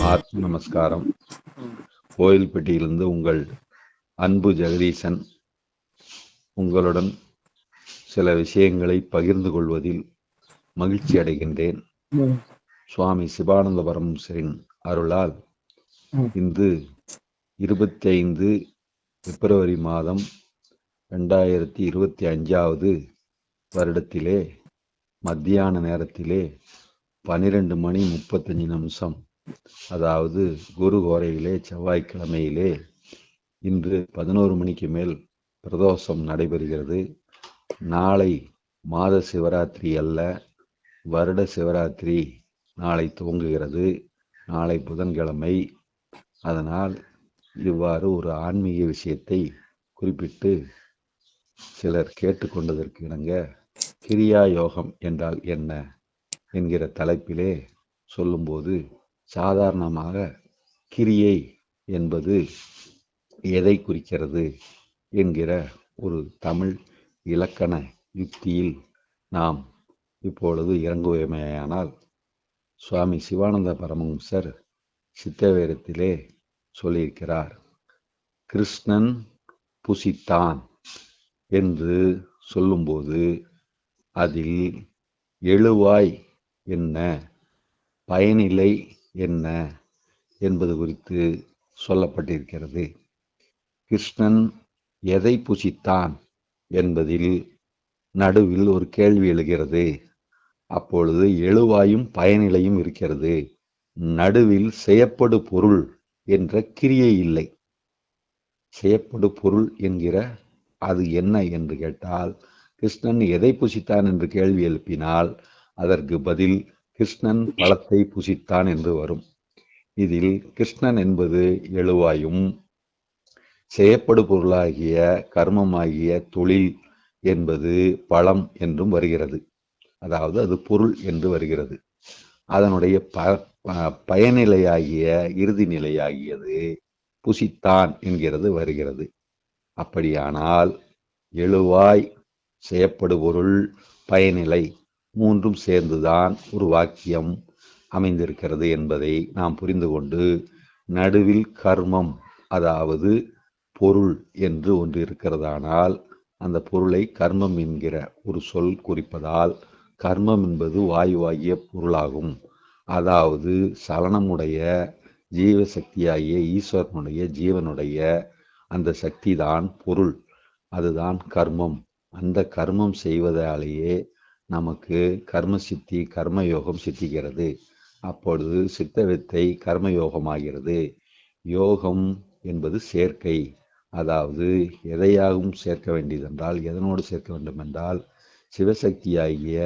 ஆத்ம நமஸ்காரம். கோயில்பட்டியிலிருந்து உங்கள் அன்பு ஜெகதீசன் உங்களுடன் சில விஷயங்களை பகிர்ந்து கொள்வதில் மகிழ்ச்சி அடைகின்றேன். சுவாமி சிவானந்த பரமசரின் அருளால் இந்து இருபத்தி ஐந்து பிப்ரவரி மாதம் ரெண்டாயிரத்தி இருபத்தி அஞ்சாவது வருடத்திலே மத்தியான நேரத்திலே பன்னிரெண்டு மணி முப்பத்தஞ்சு நிமிஷம். அதாவது குரு கோரையிலே செவ்வாய்க்கிழமையிலே இன்று பதினோரு மணிக்கு மேல் பிரதோஷம் நடைபெறுகிறது. நாளை மாத சிவராத்திரி அல்ல வருட சிவராத்திரி நாளை துவங்குகிறது. நாளை புதன்கிழமை. அதனால் இவ்வாறு ஒரு ஆன்மீக விஷயத்தை குறிப்பிட்டு சிலர் கேட்டுக்கொண்டதற்கு இணங்க கிரியா யோகம் என்றால் என்ன? என்கிற தலைப்பிலே சொல்லும்போது சாதாரணமாக கிரியை என்பது எதை குறிக்கிறது என்கிற ஒரு தமிழ் இலக்கண யுக்தியில் நாம் இப்பொழுது இறங்குவோமேயானால் சுவாமி சிவானந்த பரமஹம்சர் சித்தவேரத்திலே சொல்லியிருக்கிறார். கிருஷ்ணன் புசித்தான் என்று சொல்லும்போது அதில் எழுவாய் என்ன பயனிலை என்ன என்பது குறித்து சொல்லப்பட்டிருக்கிறது. கிருஷ்ணன் எதை புசித்தான் என்பதில் நடுவில் ஒரு கேள்வி எழுகிறது. அப்பொழுது எழுவாயும் பயனிலையும் இருக்கிறது. நடுவில் செய்யப்படு பொருள் என்ற கிரியை இல்லை. செய்யப்படு பொருள் என்கிற அது என்ன என்று கேட்டால் கிருஷ்ணன் எதை புசித்தான் என்று கேள்வி எழுப்பினால் அதற்கு பதில் கிருஷ்ணன் பழத்தை புசித்தான் என்று வரும். இதில் கிருஷ்ணன் என்பது எழுவாயும் செய்யப்படு பொருளாகிய கர்மமாகிய தொழில் என்பது பழம் என்றும் வருகிறது. அதாவது அது பொருள் என்று வருகிறது. அதனுடைய ப ப- பயனிலையாகிய இறுதி நிலையாகியது புசித்தான் என்கிறது வருகிறது. அப்படியானால் எழுவாய் செய்யப்படு பொருள் பயனிலை மூன்றும் சேர்ந்துதான் ஒரு வாக்கியம் அமைந்திருக்கிறது என்பதை நாம் புரிந்து கொண்டு நடுவில் கர்மம் அதாவது பொருள் என்று ஒன்று இருக்கிறதானால் அந்த பொருளை கர்மம் என்கிற ஒரு சொல் குறிப்பதால் கர்மம் என்பது வாயுவாகிய பொருளாகும். அதாவது சலனமுடைய ஜீவசக்தியாகிய ஈஸ்வரனுடைய ஜீவனுடைய அந்த சக்தி தான் பொருள். அதுதான் கர்மம். அந்த கர்மம் செய்வதாலேயே நமக்கு கர்ம சித்தி கர்மயோகம் சித்திக்கிறது. அப்பொழுது சித்தவித்தை கர்மயோகமாகிறது. யோகம் என்பது சேர்க்கை. அதாவது எதையாகவும் சேர்க்க வேண்டியதென்றால் எதனோடு சேர்க்க வேண்டும் என்றால் சிவசக்தியாகிய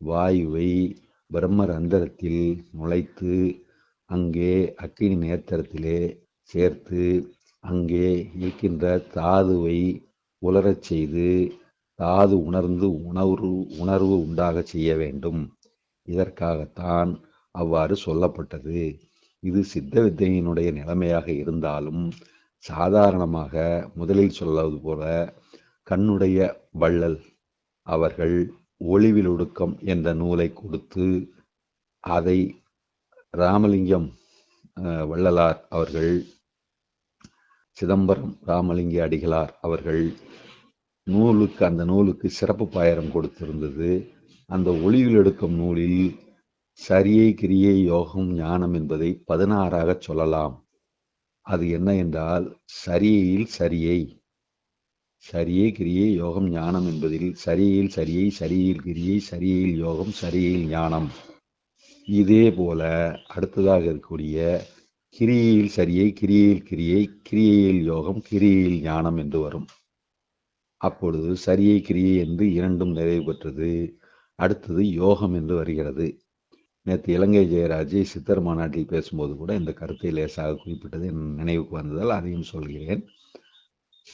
வாயுவை பிரம்மரந்தரத்தில் நுழைத்து அங்கே அக்கினி நேத்திரத்திலே சேர்த்து அங்கே இருக்கின்ற தாதுவை உலரச் செய்து தாது உணர்ந்து உணர்வு உணர்வு உண்டாக செய்ய வேண்டும். இதற்காகத்தான் அவ்வாறு சொல்லப்பட்டது. இது சித்த வித்தையினுடைய நிலைமையாக இருந்தாலும் சாதாரணமாக முதலில் சொல்வது போல கண்ணுடைய வள்ளல் அவர்கள் ஒளிவில் ஒடுக்கம் என்ற நூலை கொடுத்து அதை ராமலிங்கம் வள்ளலார் அவர்கள் சிதம்பரம் ராமலிங்க அடிகளார் அவர்கள் நூலுக்கு அந்த நூலுக்கு சிறப்பு பாயிரம் கொடுத்திருந்தது. அந்த ஒளியில் எடுக்கும் நூலில் சரியை கிரியை யோகம் ஞானம் என்பதை பதினாறாக சொல்லலாம். அது என்ன என்றால் சரியையில் சரியை சரியே கிரியை யோகம் ஞானம் என்பதில் சரியையில் சரியை சரியில் கிரியை சரியில் யோகம் சரியில் ஞானம். இதே போல அடுத்ததாக இருக்கக்கூடிய கிரியையில் சரியை கிரியையில் கிரியை கிரியையில் யோகம் கிரியையில் ஞானம் என்று வரும். அப்பொழுது சரியை கிரியை என்று இரண்டும் நிறைவு பெற்றது. அடுத்தது யோகம் என்று வருகிறது. நேற்று இலங்கை ஜெயராஜ் சித்தர் மாநாட்டில் பேசும்போது கூட இந்த கருத்தை லேசாக குறிப்பிட்டது. என் நினைவுக்கு வந்ததால் அதையும் சொல்கிறேன்.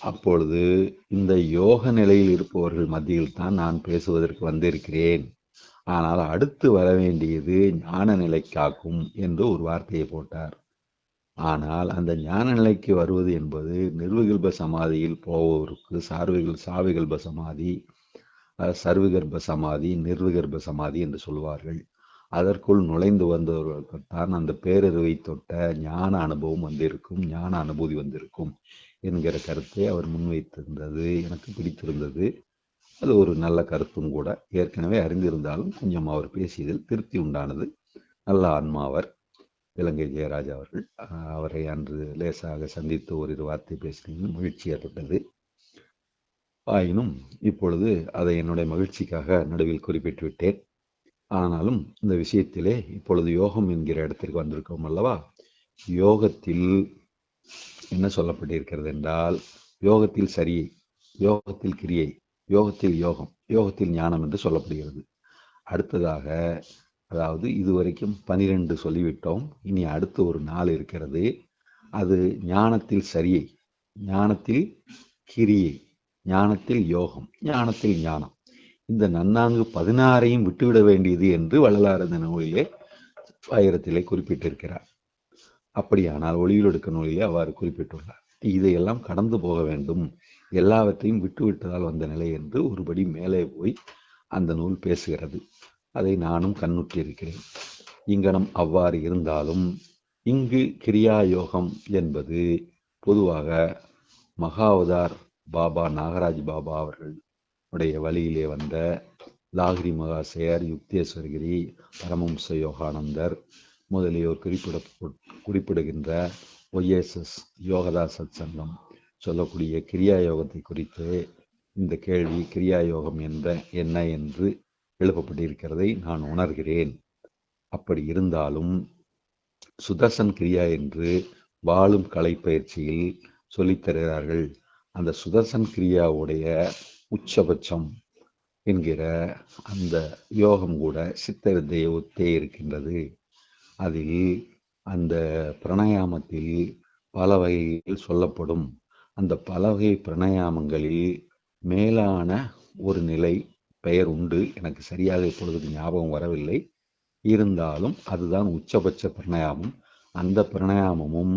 அப்பொழுது இந்த யோக நிலையில் இருப்பவர்கள் மத்தியில் தான் நான் பேசுவதற்கு வந்திருக்கிறேன். ஆனால் அடுத்து வர வேண்டியது ஞான நிலைக்காக்கும் என்று ஒரு வார்த்தையை போட்டார். ஆனால் அந்த ஞான நிலைக்கு வருவது என்பது நிர்விகல்ப சமாதியில் போவோருக்கு சார்விகள் சாவிகல்ப சமாதி அஹ், சர்வகர்ப்ப சமாதி நிர்விகர்ப்ப சமாதி என்று சொல்வார்கள். அதற்குள் நுழைந்து வந்தவர்களுக்குத்தான் அந்த பேரறிவை தொட்ட ஞான அனுபவம் வந்திருக்கும் ஞான அனுபூதி வந்திருக்கும். என்கிற கருத்தை அவர் முன்வைத்திருந்தது எனக்கு பிடித்திருந்தது. அது ஒரு நல்ல கருத்தும் கூட. ஏற்கனவே அறிந்திருந்தாலும் கொஞ்சம் அவர் பேசியதில் திருப்தி உண்டானது. நல்ல ஆன்மாவர் இலங்கை ஜெயராஜ் அவர்கள். அவரை அன்று லேசாக சந்தித்து ஓரிரு வார்த்தை பேசினேன் மகிழ்ச்சி ஏற்பட்டது. ஆயினும் இப்பொழுது அதை என்னுடைய மகிழ்ச்சிக்காக நடுவில் குறிப்பிட்டு விட்டேன். ஆனாலும் இந்த விஷயத்திலே இப்பொழுது யோகம் என்கிற இடத்திற்கு வந்திருக்கோம் அல்லவா? யோகத்தில் என்ன சொல்லப்பட்டிருக்கிறது என்றால் யோகத்தில் சரியை யோகத்தில் கிரியை யோகத்தில் யோகம் யோகத்தில் ஞானம் என்று சொல்லப்படுகிறது. அடுத்ததாக அதாவது இதுவரைக்கும் பனிரெண்டு சொல்லிவிட்டோம். இனி அடுத்து ஒரு நாள் இருக்கிறது. அது ஞானத்தில் சரியை ஞானத்தில் கிரியை ஞானத்தில் யோகம் ஞானத்தில் ஞானம். இந்த நன்னாங்கு பதினாறையும் விட்டுவிட வேண்டியது என்று வள்ளலாரத நூலிலே ஆயிரத்திலே குறிப்பிட்டிருக்கிறார். அப்படியானால் ஒளியில் எடுக்க நூலிலே அவ்வாறு குறிப்பிட்டுள்ளார். இதையெல்லாம் கடந்து போக வேண்டும். எல்லாவற்றையும் விட்டுவிட்டதால் வந்த நிலை என்று ஒருபடி மேலே போய் அந்த நூல் பேசுகிறது. அதை நானும் கண்ணுற்றிருக்கிறேன் இங்கனம் அவ்வாறு இருந்தாலும் இங்கு கிரியா யோகம் என்பது பொதுவாக மகாவதார் பாபா நாகராஜ் பாபா அவர்கள் உடைய வழியிலே வந்த லாகிரி மகாசேயர் யுக்தேஸ்வரகிரி பரமம்ச யோகானந்தர் முதலியோர் குறிப்பிட குறிப்பிடுகின்ற ஒய்எஸ்எஸ் யோகதா சத் சங்கம் சொல்லக்கூடிய கிரியா யோகத்தை குறித்து இந்த கேள்வி கிரியா யோகம் என்ற என்ன என்று எழுப்பப்பட்டிருக்கிறதை நான் உணர்கிறேன். அப்படி இருந்தாலும் சுதர்சன் கிரியா என்று வாழும் கலை பயிற்சியில் சொல்லித் தருகிறார்கள். அந்த சுதர்சன் கிரியாவுடைய உச்சபட்சம் என்கிற அந்த யோகம் கூட சித்த வித்தையை ஒத்தே இருக்கின்றது. அதில் அந்த பிரணயாமத்தில் பல வகையில் சொல்லப்படும். அந்த பல வகை பிரணயாமங்களில் மேலான ஒரு நிலை பெயர் உண்டு. எனக்கு சரியாக இப்பொழுது ஞாபகம் வரவில்லை. இருந்தாலும் அதுதான் உச்சபட்ச பிரணயாமம். அந்த பிரணயாமமும்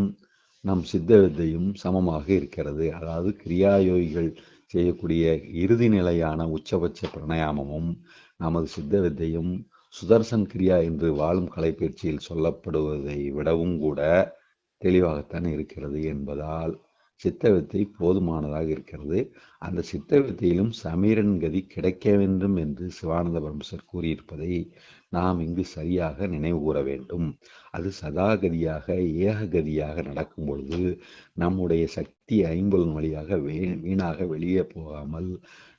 நம் சித்த வித்தையும் சமமாக இருக்கிறது. அதாவது கிரியாயோகிகள் செய்யக்கூடிய இறுதி நிலையான உச்சபட்ச பிரணயாமமும் நமது சித்த வித்தையும் சுதர்சன் கிரியா என்று வாழும் கலைப்பயிற்சியில் சொல்லப்படுவதை விடவும் கூட தெளிவாகத்தான் இருக்கிறது என்பதால் சித்தவித்தை போதுமானதாக இருக்கிறது. அந்த சித்தவித்தையிலும் சமீரன் கதி கிடைக்க வேண்டும் என்று சிவானந்த பரமசர் கூறியிருப்பதை நாம் இங்கு சரியாக நினைவு கூற வேண்டும். அது சதாகதியாக ஏககதியாக நடக்கும் பொழுது நம்முடைய சக்தி ஐம்பொலன் வழியாக வே வீணாக வெளியே போகாமல்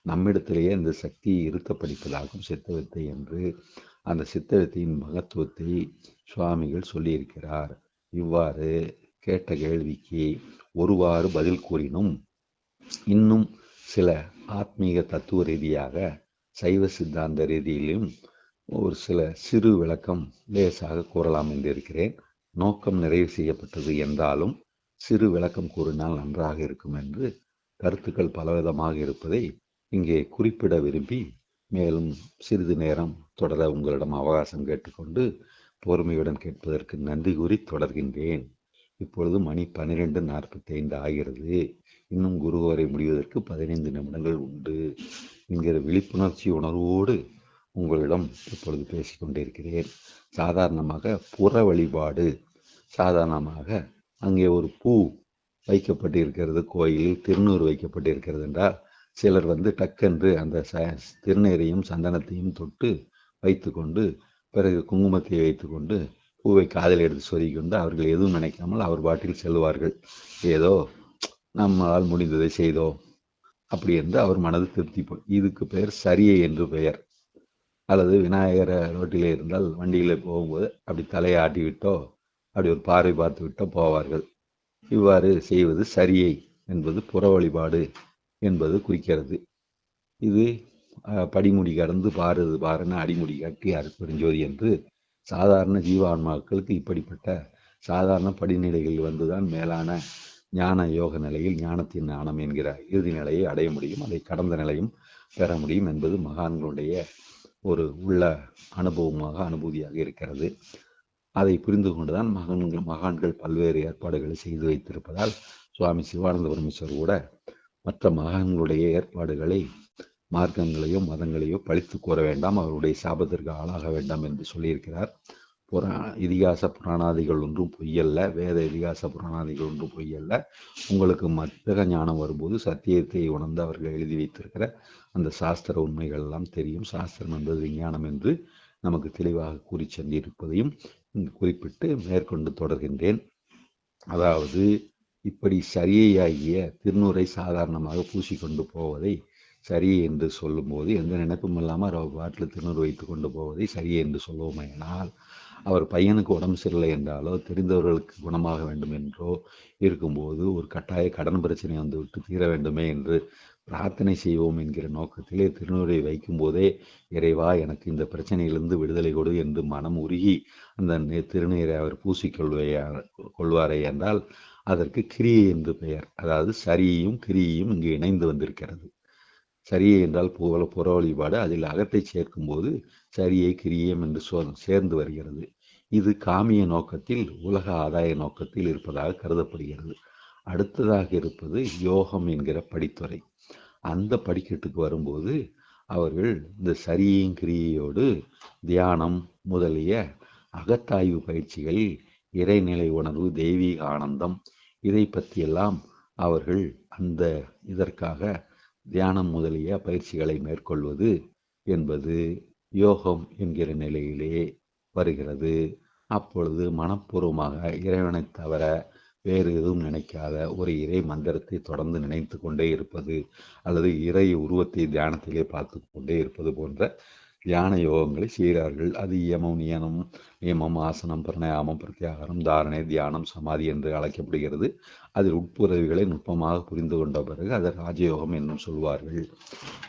நம்மிடத்திலேயே அந்த சக்தியை இருத்தப்படிப்பதாகும் சித்தவித்தை என்று அந்த சித்திரத்தின் மகத்துவத்தை சுவாமிகள் சொல்லியிருக்கிறார். இவ்வாறு கேட்ட கேள்விக்கு ஒருவாறு பதில் கூறினும் இன்னும் சில ஆத்மீக தத்துவ ரீதியாக சைவ சித்தாந்த ரீதியிலும் ஒரு சில சிறு விளக்கம் லேசாக கூறலாம் என்றிருக்கிறேன். நோக்கம் நிறைவு செய்யப்பட்டது என்றாலும் சிறு விளக்கம் கூறினால் நன்றாக இருக்கும் என்று கருத்துக்கள் பலவிதமாக இருப்பதை இங்கே குறிப்பிட விரும்பி மேலும் சிறிது நேரம் தொடர உங்களிடம் அவகாசம் கேட்டுக்கொண்டு பொறுமையுடன் கேட்பதற்கு நன்றி கூறி தொடர்கின்றேன். இப்பொழுது மணி பன்னிரெண்டு நாற்பத்தி ஐந்து ஆகிறது. இன்னும் குருவரை முடிவதற்கு பதினைந்து நிமிடங்கள் உண்டு. என்கிற விழிப்புணர்ச்சி உணர்வோடு உங்களிடம் இப்பொழுது பேசிக்கொண்டிருக்கிறேன் சாதாரணமாக புற வழிபாடு. சாதாரணமாக அங்கே ஒரு பூ வைக்கப்பட்டிருக்கிறது. கோயில் திருநூறு வைக்கப்பட்டிருக்கிறது என்றால் சிலர் வந்து டக்கென்று அந்த ச திருநீரையும் சந்தனத்தையும் தொட்டு வைத்துக்கொண்டு பிறகு குங்குமத்தை வைத்துக்கொண்டு பூவை காதில் எடுத்து சொருகிக்கொண்டு அவர்கள் எதுவும் நினைக்காமல் அவர் பாட்டில் செல்வார்கள் ஏதோ நம்மால் முடிந்ததை செய்தோம். அப்படி என்று அவர் மனது திருப்தி போ இதுக்கு பெயர் சரியை என்று பெயர். அல்லது விநாயகர் ரோட்டில் இருந்தால் வண்டியில் போகும்போது அப்படி தலையை ஆட்டி விட்டோ அப்படி ஒரு பார்வை பார்த்து விட்டோ போவார்கள். இவ்வாறு செய்வது சரியை என்பது புற வழிபாடு. என்பது குறிக்கிறது. இது படிமுடி கடந்து பாருது பாருன்னு அடிமுடி கட்டி அருப்பெருஞ்சோதி என்று சாதாரண ஜீவான்மாக்களுக்கு இப்படிப்பட்ட சாதாரண படிநிலைகள் வந்துதான் மேலான ஞான யோக நிலையில் ஞானத்தின் ஞானம் என்கிற இறுதி நிலையை அடைய முடியும். அதை கடந்த நிலையும் பெற முடியும் என்பது மகான்களுடைய ஒரு உள்ள அனுபவமாக அனுபூதியாக இருக்கிறது. அதை புரிந்து கொண்டுதான் மகன்கள் மகான்கள் பல்வேறு ஏற்பாடுகளை செய்து வைத்திருப்பதால் சுவாமி சிவானந்த பரமேஸ்வர் கூட மற்ற மகான்களுடைய ஏற்பாடுகளை மார்க்கங்களையோ மதங்களையோ பழித்து கூற வேண்டாம். அவருடைய சாபத்திற்கு ஆளாக வேண்டாம் என்று சொல்லியிருக்கிறார். புராண இதிகாச புராணாதிகள் ஒன்றும் பொய்யல்ல. வேத இதிகாச புராணாதிகள் ஒன்றும் பொய்யல்ல. உங்களுக்கு மத்தக ஞானம் வரும்போது சத்தியத்தை உணர்ந்து அவர்கள் எழுதி வைத்திருக்கிற அந்த சாஸ்திர உண்மைகள் எல்லாம் தெரியும். சாஸ்திரம் என்பது விஞ்ஞானம் என்று நமக்கு தெளிவாக கூறி சென்றிருப்பதையும் குறிப்பிட்டு மேற்கொண்டு தொடர்கின்றேன். அதாவது இப்படி சரியையாகிய திருநூரை சாதாரணமாக பூசிக்கொண்டு போவதை சரியை என்று சொல்லும்போது எந்த நினைப்பும் இல்லாமல் அவர் பாட்டில் திருநூறு வைத்து கொண்டு போவதை சரியை என்று சொல்லுவோமேனால் அவர் பையனுக்கு உடம்பு சரியில்லை என்றாலோ தெரிந்தவர்களுக்கு குணமாக வேண்டும் என்றோ இருக்கும்போது ஒரு கட்டாய கடன் பிரச்சனை வந்துவிட்டு தீர வேண்டுமே என்று பிரார்த்தனை செய்வோம் என்கிற நோக்கத்திலே திருநூரை வைக்கும்போதே இறைவா எனக்கு இந்த பிரச்சனையிலிருந்து விடுதலை கொடு என்று மனம் உருகி அந்த திருநீரை அவர் பூசிக்கொள்வையா கொள்வாரே என்றால் அதற்கு கிரியை என்று பெயர். அதாவது சரியும் கிரியையும் இங்கு இணைந்து வந்திருக்கிறது. சரியை என்றால் புகழ புற வழிபாடு அதில் அகத்தை சேர்க்கும்போது சரியை கிரியம் என்று சொல் சேர்ந்து வருகிறது. இது காமிய நோக்கத்தில் உலக ஆதாய நோக்கத்தில் இருப்பதாக கருதப்படுகிறது. அடுத்ததாக இருப்பது யோகம் என்கிற படித்துறை. அந்த படிக்கட்டுக்கு வரும்போது அவர்கள் இந்த சரியின் கிரியையோடு தியானம் முதலிய அகத்தாய்வு பயிற்சிகளில் இறைநிலை உணர்வு தெய்வீக ஆனந்தம் இதை பற்றியெல்லாம் அவர்கள் அந்த இதற்காக தியானம் முதலிய பயிற்சிகளை மேற்கொள்வது என்பது யோகம் என்கிற நிலையிலே வருகிறது. அப்பொழுது மனப்பூர்வமாக இறைவனை தவிர வேறு எதுவும் நினைக்காத ஒரு இறை மந்திரத்தை தொடர்ந்து நினைத்து கொண்டே இருப்பது அல்லது இறை உருவத்தை தியானத்திலே பார்த்து கொண்டே இருப்பது போன்ற தியான யோகங்களை செய்கிறார்கள். அது இயமம் நியனம் நியமம் ஆசனம் பிரணயாமம் பிரத்யாகாரம் தாரணை தியானம் சமாதி என்று அழைக்கப்படுகிறது. அதில் உட்புறவிகளை நுட்பமாக புரிந்து கொண்ட பிறகு அதை ராஜயோகம் என்னும் சொல்வார்கள்.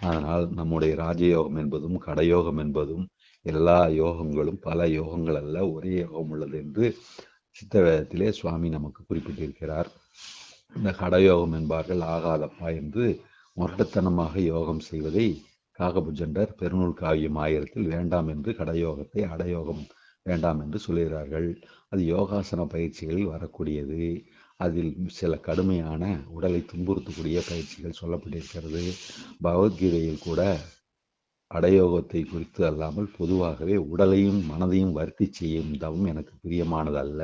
அதனால் நம்முடைய ராஜயோகம் என்பதும் கடயோகம் என்பதும் எல்லா யோகங்களும் பல யோகங்கள் அல்ல ஒரே யோகம் உள்ளது என்று சித்தவேதத்திலே சுவாமி நமக்கு குறிப்பிட்டிருக்கிறார். இந்த கடயோகம் என்பார்கள் ஆகாதப்பா என்று முரட்டத்தனமாக யோகம் செய்வதை காகபுஜண்டர் பெருநூல் காவியம் ஆயிரத்தில் வேண்டாம் என்று கடயோகத்தை அடயோகம் வேண்டாம் என்று சொல்கிறார்கள் அது யோகாசன பயிற்சிகளில் வரக்கூடியது. அதில் சில கடுமையான உடலை துன்புறுத்தக்கூடிய பயிற்சிகள் சொல்லப்பட்டிருக்கிறது. பகவத்கீதையில் கூட அடயோகத்தை குறித்து அல்லாமல் பொதுவாகவே உடலையும் மனதையும் வருத்தி செய்யும் தவம் எனக்கு பிரியமானதல்ல.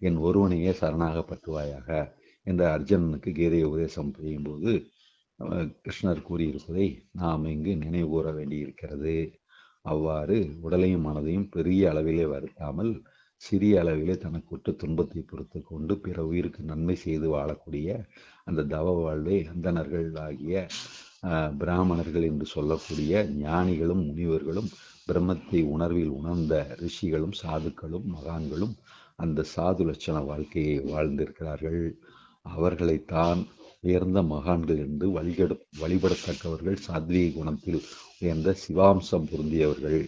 என் ஒருவனையே சரணாக பற்றுவாயாக என்ற அர்ஜுனனுக்கு கீதையை உபதேசம் செய்யும்போது கிருஷ்ணர் கூறியிருப்பதை நாம் இங்கு நினைவு கூற வேண்டியிருக்கிறது. அவ்வாறு உடலையும் மனதையும் பெரிய அளவிலே வருத்தாமல் சிறிய அளவிலே தனக்கு உற்ற துன்பத்தை பொறுத்து கொண்டு பிற உயிருக்கு நன்மை செய்து வாழக்கூடிய அந்த தவ வாழ்வை அந்தணர்கள் ஆகிய பிராமணர்கள் என்று சொல்லக்கூடிய ஞானிகளும் முனிவர்களும் பிரம்மத்தை உணர்வில் உணர்ந்த ரிஷிகளும் சாதுக்களும் மகான்களும் அந்த சாது லட்சண வாழ்க்கையை வாழ்ந்திருக்கிறார்கள். அவர்களைத்தான் உயர்ந்த மகான்கள் என்று வழிபட வழிபடத்தக்கவர்கள் சாத்வீக குணத்தில் உயர்ந்த சிவாம்சம் பொருந்தியவர்கள்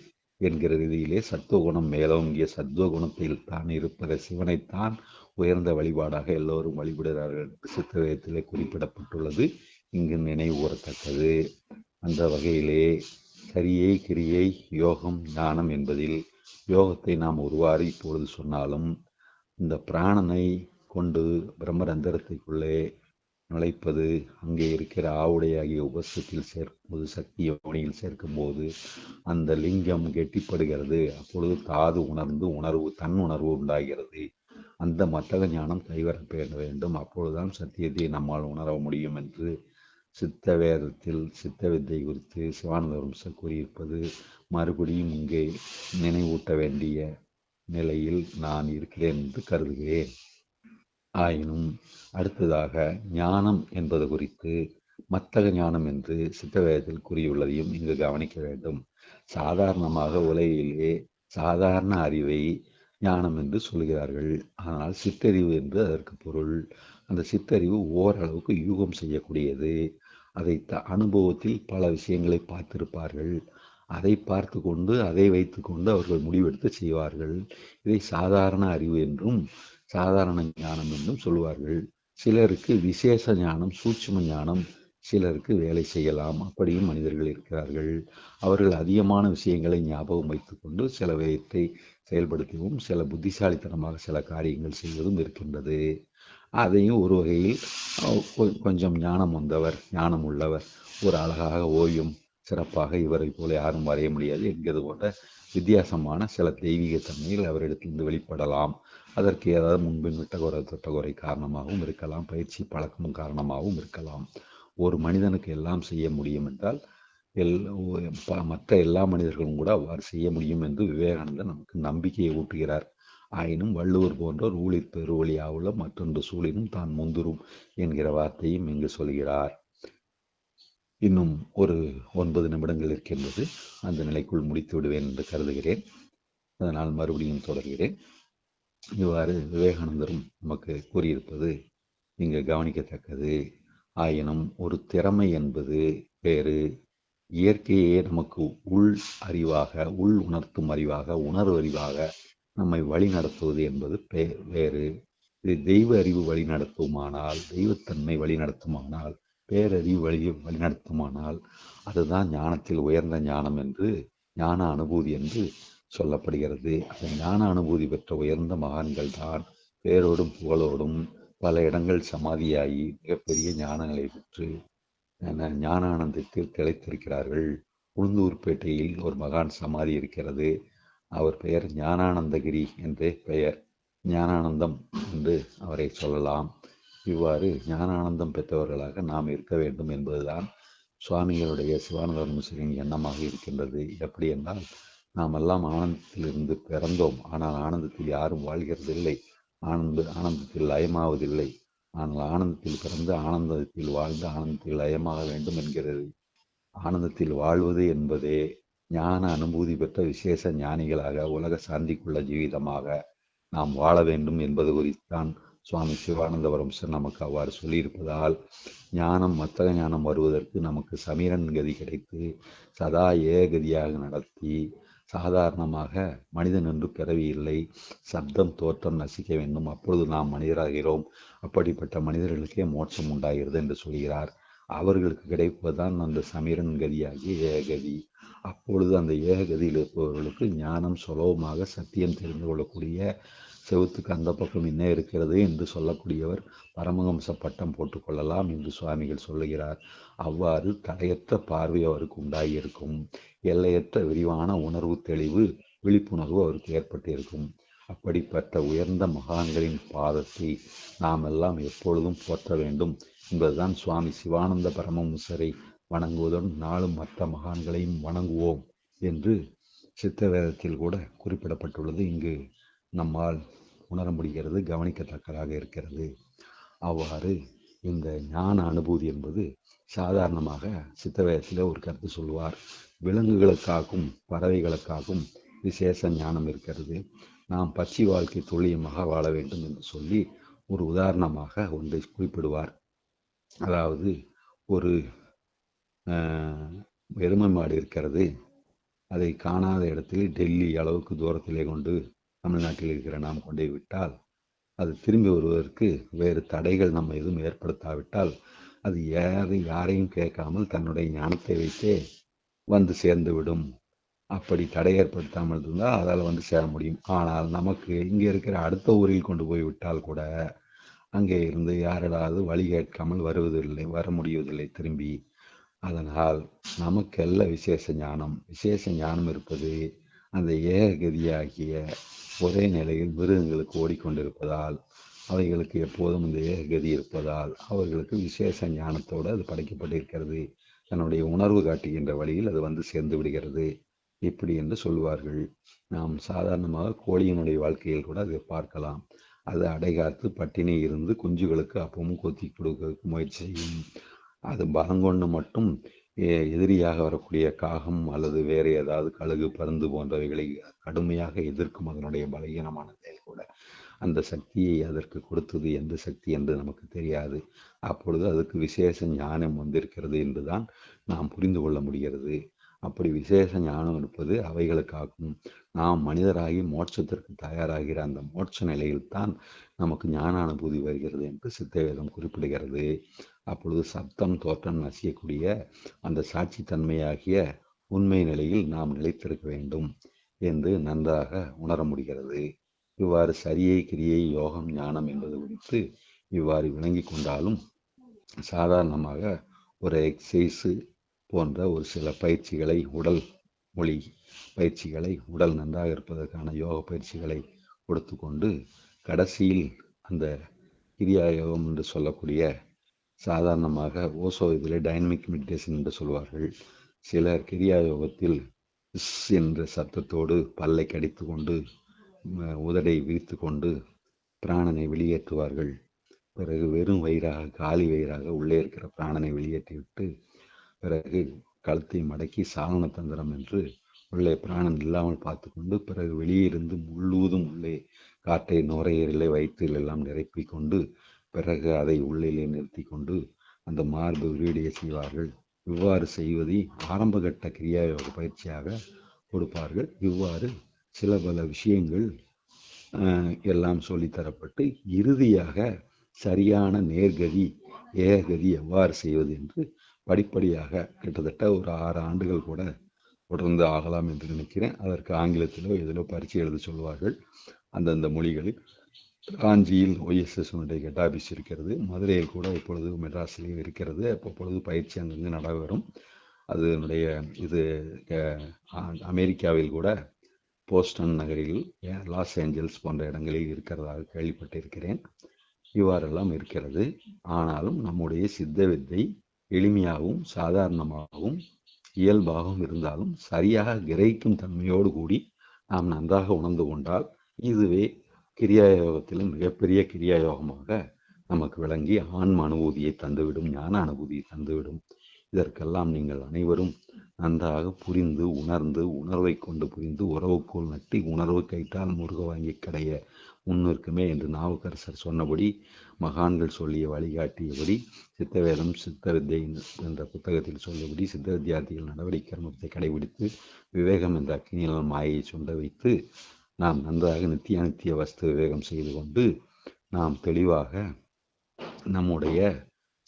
என்கிற ரீதியிலே சத்துவகுணம் மேலோங்கிய சத்துவகுணத்தில் தான் இருப்பத சிவனைத்தான் உயர்ந்த வழிபாடாக எல்லோரும் வழிபடுகிறார்கள் என்று குறிப்பிடப்பட்டுள்ளது. இங்கு நினைவு கூறத்தக்கது. அந்த வகையிலே கரியை கிரியை யோகம் ஞானம் என்பதில் யோகத்தை நாம் ஒருவாறு இப்பொழுது சொன்னாலும் இந்த பிராணனை கொண்டு பிரம்மரந்திரத்துக்குள்ளே நுழைப்பது அங்கே இருக்கிற ஆவுடையாகிய உபசத்தில் சேர்க்கும்போது சக்தி யோனியில் சேர்க்கும்போது அந்த லிங்கம் கெட்டிப்படுகிறது. அப்பொழுது தாது உணர்ந்து உணர்வு தன் உணர்வு உண்டாகிறது. அந்த மத்தக ஞானம் கைவரப்பட வேண்டும். அப்பொழுதுதான் சத்தியத்தை நம்மால் உணர முடியும் என்று சித்த வேதத்தில் சித்த வித்தை குறித்து சிவானந்தவம்சர் கூறியிருப்பது மறுபடியும் இங்கே நினைவூட்ட வேண்டிய நிலையில் நான் இருக்கிறேன் என்று கருதுகிறேன். ஆயினும் அடுத்ததாக ஞானம் என்பது குறித்து மத்தக ஞானம் என்று சித்தவேதத்தில் கூறியுள்ளதையும் இங்கு கவனிக்க வேண்டும். சாதாரணமாக உலகிலே சாதாரண அறிவை ஞானம் என்று சொல்கிறார்கள். ஆனால் சித்தறிவு என்று அதற்கு பொருள். அந்த சித்தறிவு ஓரளவுக்கு யூகம் செய்யக்கூடியது. அதை த அனுபவத்தில் பல விஷயங்களை பார்த்திருப்பார்கள். அதை பார்த்து கொண்டு அதை வைத்து கொண்டு அவர்கள் முடிவெடுத்து செய்வார்கள். இதை சாதாரண அறிவு என்றும் சாதாரண ஞானம் என்றும் சொல்வார்கள் சிலருக்கு விசேஷ ஞானம் சூட்சும ஞானம் சிலருக்கு வேலை செய்யலாம். அப்படியும் மனிதர்கள் இருக்கிறார்கள். அவர்கள் அதிகமான விஷயங்களை ஞாபகம் வைத்துக்கொண்டு சில விதத்தை செயல்படுத்தவும் சில புத்திசாலித்தனமாக சில காரியங்கள் செய்வதும் இருக்கின்றது. அதையும் ஒரு வகையில் கொ- கொஞ்சம் ஞானம் வந்தவர் ஞானம் உள்ளவர் ஒரு அழகாக ஓவியம் சிறப்பாக இவரை போல யாரும் வரைய முடியாது. என்கிறது போன்ற வித்தியாசமான சில தெய்வீக தன்மைகள் அவரிடத்திலிருந்து வெளிப்படலாம். அதற்கு ஏதாவது முன்பின் விட்டகுறை தொட்டகுறை காரணமாகவும் இருக்கலாம். பயிற்சி பழக்கம் காரணமாகவும் இருக்கலாம். ஒரு மனிதனுக்கு எல்லாம் செய்ய முடியும் என்றால் எல் மற்ற எல்லா மனிதர்களும் கூட அவ்வாறு செய்ய முடியும் என்று விவேகானந்தர் நமக்கு நம்பிக்கையை ஊட்டுகிறார். ஆயினும் வள்ளுவர் போன்றோர் ஊழிற் பெருவழியாவுள்ள மற்றொன்று சூழினும் தான் முந்துரும் என்கிற வார்த்தையும் இங்கு சொல்கிறார். இன்னும் ஒரு ஒன்பது நிமிடங்கள் இருக்கின்றது. அந்த நிலைக்குள் முடித்து விடுவேன் என்று கருதுகிறேன். அதனால் மறுபடியும் தொடர்கிறேன். இவ்வாறு விவேகானந்தரும் நமக்கு கூறியிருப்பது இங்கு கவனிக்கத்தக்கது. ஆயினும் ஒரு திறமை என்பது வேறு. இயற்கையே நமக்கு உள் அறிவாக உள் உணர்த்தும் அறிவாக உணர்வு அறிவாக நம்மை வழி நடத்துவது என்பது வேறு. இது தெய்வ அறிவு வழி நடத்துமானால் தெய்வத்தன்மை வழி நடத்துமானால் பேரறிவு வழி வழிநடத்துமானால் அதுதான் ஞானத்தில் உயர்ந்த ஞானம் என்று ஞான அனுபூதி என்று சொல்லப்படுகிறது. அந்த ஞான அனுபூதி பெற்ற உயர்ந்த மகான்கள் தான் பேரோடும் புகழோடும் பல இடங்கள் சமாதியாகி மிகப்பெரிய ஞான நிலை பெற்று ஞானானந்தத்தில் திளைத்திருக்கிறார்கள். உளுந்தூர்பேட்டையில் ஒரு மகான் சமாதி இருக்கிறது. அவர் பெயர் ஞானானந்தகிரி என்றே பெயர். ஞானானந்தம் என்று அவரை சொல்லலாம். இவ்வாறு ஞானானந்தம் பெற்றவர்களாக நாம் இருக்க வேண்டும் என்பதுதான் சுவாமிகளுடைய சிவானந்த மிஸ்ரின் எண்ணமாக இருக்கின்றது. எப்படி என்றால் நாம் எல்லாம் ஆனந்தத்திலிருந்து பிறந்தோம். ஆனால் ஆனந்தத்தில் யாரும் வாழ்கிறதில்லை. ஆனந்த ஆனந்தத்தில் லயமாவதில்லை. ஆனால் ஆனந்தத்தில் பிறந்து ஆனந்தத்தில் வாழ்ந்து ஆனந்தத்தில் லயமாக வேண்டும் என்கிறது. ஆனந்தத்தில் வாழ்வது என்பதே ஞான அனுபூதி பெற்ற விசேஷ ஞானிகளாக உலக சாந்திக்குள்ள ஜீவிதமாக நாம் வாழ வேண்டும் என்பது குறித்தான் சுவாமி சிவானந்தபுரம் சார் நமக்கு அவ்வாறு சொல்லியிருப்பதால் ஞானம் மத்தக ஞானம் வருவதற்கு நமக்கு சமீரன் கதி கிடைத்து சதா ஏகதியாக நடத்தி சாதாரணமாக மனிதன் என்று பிறவி இல்லை சப்தம் தோற்றம் நசிக்க வேண்டும் அப்பொழுது நாம் மனிதராகிறோம். அப்படிப்பட்ட மனிதர்களுக்கே மோட்சம் உண்டாகிறது என்று சொல்கிறார். அவர்களுக்கு கிடைப்பதுதான் அந்த சமீரன் கதியாகிய ஏகதி. அப்பொழுது அந்த ஏககதியில் இருப்பவர்களுக்கு ஞானம் சுலபமாக சத்தியம் தெரிந்து கொள்ளக்கூடிய செவுத்துக்கு அந்த பக்கம் என்ன இருக்கிறது என்று சொல்லக்கூடியவர் பரமஹம்ச பட்டம் போட்டுக்கொள்ளலாம் என்று சுவாமிகள் சொல்லுகிறார். அவ்வாறு தடையற்ற பார்வை அவருக்கு உண்டாகியிருக்கும் எல்லையற்ற விரிவான உணர்வு தெளிவு விழிப்புணர்வு அவருக்கு ஏற்பட்டிருக்கும். அப்படிப்பட்ட உயர்ந்த மகான்களின் பாதத்தை நாம் எல்லாம் எப்பொழுதும் போற்ற வேண்டும் என்பதுதான் சுவாமி சிவானந்த பரமஹம்சரை வணங்குவதுடன் நாளும் மற்ற மகான்களையும் வணங்குவோம் என்று சித்த வேதத்தில் கூட குறிப்பிடப்பட்டுள்ளது. இங்கு நம்மால் உணர முடிகிறது கவனிக்கத்தக்கதாக இருக்கிறது. அவ்வாறு இந்த ஞான அனுபூதி என்பது சாதாரணமாக சித்தவயத்தில் ஒரு கருத்து சொல்வார். விலங்குகளுக்காகவும் பறவைகளுக்காகவும் விசேஷ ஞானம் இருக்கிறது. நாம் பச்சை வாழ்க்கை துல்லியமாக வாழ வேண்டும் என்று சொல்லி ஒரு உதாரணமாக ஒன்றை குறிப்பிடுவார். அதாவது ஒரு எருமை மாடு இருக்கிறது. அதை காணாத இடத்தில் டெல்லி அளவுக்கு தூரத்திலே கொண்டு தமிழ்நாட்டில் இருக்கிற நாம் கொண்டே விட்டால் அது திரும்பி வருவதற்கு வேறு தடைகள் நம்ம எதுவும் ஏற்படுத்தாவிட்டால் அது யாரை யாரையும் கேட்காமல் தன்னுடைய ஞானத்தை வைத்தே வந்து சேர்ந்து விடும். அப்படி தடை ஏற்படுத்தாமல் இருந்தால் அதால் வந்து சேர முடியும். ஆனால் நமக்கு இங்கே இருக்கிற அடுத்த ஊரில் கொண்டு போய் விட்டால் கூட அங்கே இருந்து யாரிடாவது வழி கேட்காமல் வருவதில்லை வர முடிவதில்லை திரும்பி. அதனால் நமக்கெல்ல விசேஷ ஞானம். விசேஷ ஞானம் இருப்பது அந்த ஏககதியாகிய ஒரே நிலையில் மிருகங்களுக்கு ஓடிக்கொண்டிருப்பதால் அவைகளுக்கு எப்போதும் இந்த கதி இருப்பதால் அவர்களுக்கு விசேஷ ஞானத்தோடு அது படைக்கப்பட்டிருக்கிறது. தன்னுடைய உணர்வு காட்டுகின்ற வழியில் அது வந்து சேர்ந்து விடுகிறது. இப்படி என்று சொல்வார்கள். நாம் சாதாரணமாக கோழியினுடைய வாழ்க்கையில் கூட அதை பார்க்கலாம். அது அடைகாத்து பட்டினி இருந்து குஞ்சுகளுக்கு அப்பவும் கொத்தி கொடுக்க முயற்சி செய்யும். அது பலங்கொண்டு மட்டும் எதிரியாக வரக்கூடிய காகம் அல்லது வேறு ஏதாவது கழுகு பருந்து போன்றவைகளை கடுமையாக எதிர்க்கும் அதனுடைய பலகீனமான செயல் கூட. அந்த சக்தியை அதற்கு கொடுத்தது எந்த சக்தி என்று நமக்கு தெரியாது. அப்பொழுது அதுக்கு விசேஷ ஞானம் வந்திருக்கிறது என்றுதான் நாம் புரிந்து கொள்ள முடிகிறது. அப்படி விசேஷ ஞானம் இருப்பது அவைகளுக்காகும். நாம் மனிதராகி மோட்சத்திற்கு தயாராகிற அந்த மோட்ச நிலையில்தான் நமக்கு ஞான அனுபூதி வருகிறது என்று சித்தவேதம் குறிப்பிடுகிறது. அப்பொழுது சத்தம் தோற்றம் நசியக்கூடிய அந்த சாட்சி தன்மையாகிய உண்மை நிலையில் நாம் நிலைத்திருக்க வேண்டும் என்று நன்றாக உணர முடிகிறது. இவ்வாறு சரியை கிரியை யோகம் ஞானம் என்பது குறித்து இவ்வாறு விளங்கி கொண்டாலும் சாதாரணமாக ஒரு எக்ஸசைஸு போன்ற ஒரு சில பயிற்சிகளை உடல் மொழி பயிற்சிகளை உடல் நன்றாக இருப்பதற்கான யோக பயிற்சிகளை கொடுத்து கொண்டு கடைசியில் அந்த கிரியா யோகம் என்று சொல்லக்கூடிய சாதாரணமாக ஓசோ இதில் டைனமிக் மெடிடேஷன் என்று சொல்வார்கள். சிலர் கிரியா யோகத்தில் இஸ் என்ற சத்தத்தோடு பல்லை கடித்து கொண்டு உதடை விரித்து கொண்டு பிராணனை வெளியேற்றுவார்கள். பிறகு வெறும் வயிறாக காலி வயிறாக உள்ளே இருக்கிற பிராணனை வெளியேற்றிவிட்டு பிறகு கழுத்தை மடக்கி சாலன தந்திரம் என்று உள்ளே பிராணன் இல்லாமல் பார்த்து கொண்டு பிறகு வெளியே இருந்து முழுவதும் உள்ளே காற்றை நுரையீரலை வயிற்றில் எல்லாம் நிரப்பி கொண்டு பிறகு அதை உள்ளிலே நிறுத்தி கொண்டு அந்த மார்பு விரிவடைய செய்வார்கள். இவ்வாறு செய்வதை ஆரம்பகட்ட கிரியாயோக பயிற்சியாக கொடுப்பார்கள். இவ்வாறு சில பல விஷயங்கள் எல்லாம் சொல்லித்தரப்பட்டு இறுதியாக சரியான நேர்கதி ஏகதி எவ்வாறு செய்வது என்று படிப்படியாக கிட்டத்தட்ட ஒரு ஆறு ஆண்டுகள் கூட தொடர்ந்து ஆகலாம் என்று நினைக்கிறேன். அதற்கு ஆங்கிலத்திலோ எதிலோ பரீட்சை எழுத சொல்வார்கள். அந்தந்த மொழிகளில் காஞ்சியில் ஒய்எஸ்எஸ்னுடைய ஹெட் ஆஃபீஸ் இருக்கிறது. மதுரையில் கூட இப்பொழுது மெட்ராஸ்லேயும் இருக்கிறது. அப்பொழுது பயிற்சி அங்கங்கே நடைபெறும். அதனுடைய இது அமெரிக்காவில் கூட போஸ்டன் நகரில் லாஸ் ஏஞ்சல்ஸ் போன்ற இடங்களில் இருக்கிறதாக கேள்விப்பட்டிருக்கிறேன். இவ்வாறெல்லாம் இருக்கிறது. ஆனாலும் நம்முடைய சித்த வித்தை எளிமையாகவும் சாதாரணமாகவும் இயல்பாகவும் இருந்தாலும் சரியாக கிரகிக்கும் தன்மையோடு கூடி நாம் நன்றாக உணர்ந்து கொண்டால் இதுவே கிரியாயோகத்திலும் மிகப்பெரிய கிரியாயோகமாக நமக்கு விளங்கி ஆன்ம அனுபூதியை தந்துவிடும் ஞான அனுபூதியை தந்துவிடும். இதற்கெல்லாம் நீங்கள் அனைவரும் நன்றாக புரிந்து உணர்ந்து உணர்வை கொண்டு புரிந்து உறவு போல் நட்டி உணர்வு கைத்தால் முருக வாங்கி கடைய முன்னிற்குமே என்று நாவுக்கரசர் சொன்னபடி மகான்கள் சொல்லிய வழிகாட்டியபடி சித்தவேதம் சித்த வித்தை என்ற புத்தகத்தில் சொல்லியபடி சித்த வித்தியார்த்திகள் நடவடிக்கை கர்மத்தை கடைபிடித்து விவேகம் என்ற அக்கினியால் மாயை சொந்த வைத்து நாம் நன்றாக நித்திய நித்திய வஸ்து விவேகம் செய்து கொண்டு நாம் தெளிவாக நம்முடைய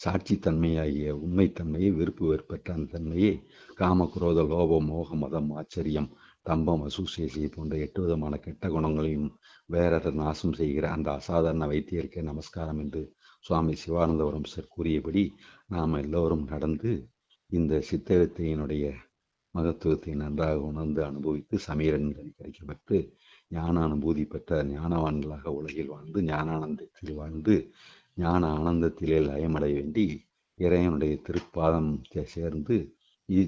சாட்சித்தன்மையாகிய உண்மைத்தன்மையை விருப்பு வெறுப்பற்ற அந்த தன்மையை காம குரோத லோபம் மோக மதம் ஆச்சரியம் தம்பம் அசூசியசி போன்ற எட்டு விதமான கெட்ட குணங்களையும் வேற நாசம் செய்கிற அந்த அசாதாரண வைத்தியருக்கே நமஸ்காரம் என்று சுவாமி சிவானந்தபுரம் சார் கூறியபடி நாம் எல்லோரும் நடந்து இந்த சித்தவித்தையினுடைய மகத்துவத்தை நன்றாக உணர்ந்து அனுபவித்து சமீரன் கிடைக்கப்பட்டு ஞான அனுபூதி பெற்ற ஞானவான்களாக உலகில் வாழ்ந்து ஞானானந்தத்தில் வாழ்ந்து ஞான ஆனந்தத்திலே லயமடைய வேண்டி இறைவனுடைய திருப்பாதம் சேர்ந்து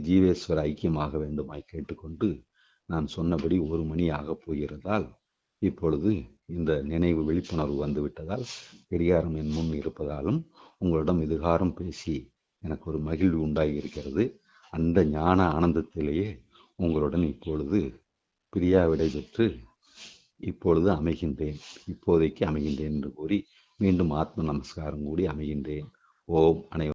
ஜீவேஸ்வர ஐக்கியமாக வேண்டுமாய் கேட்டுக்கொண்டு நான் சொன்னபடி ஒரு மணி ஆகப் போகிறதால் இப்பொழுது இந்த நினைவு விழிப்புணர்வு வந்து விட்டதால் பெரியாரம் என் முன் இருப்பதாலும் உங்களிடம் இதுகாரம் பேசி எனக்கு ஒரு மகிழ்வு உண்டாகி இருக்கிறது அந்த ஞான ஆனந்தத்திலேயே உங்களுடன் இப்பொழுது பிரியா விடை பெற்று இப்பொழுது அமைகின்றேன். இப்போதைக்கு அமைகின்றேன் என்று கூறி மீண்டும் ஆத்ம நமஸ்காரம் கூடி அமைகின்றேன். ஓம் அனைவரும்.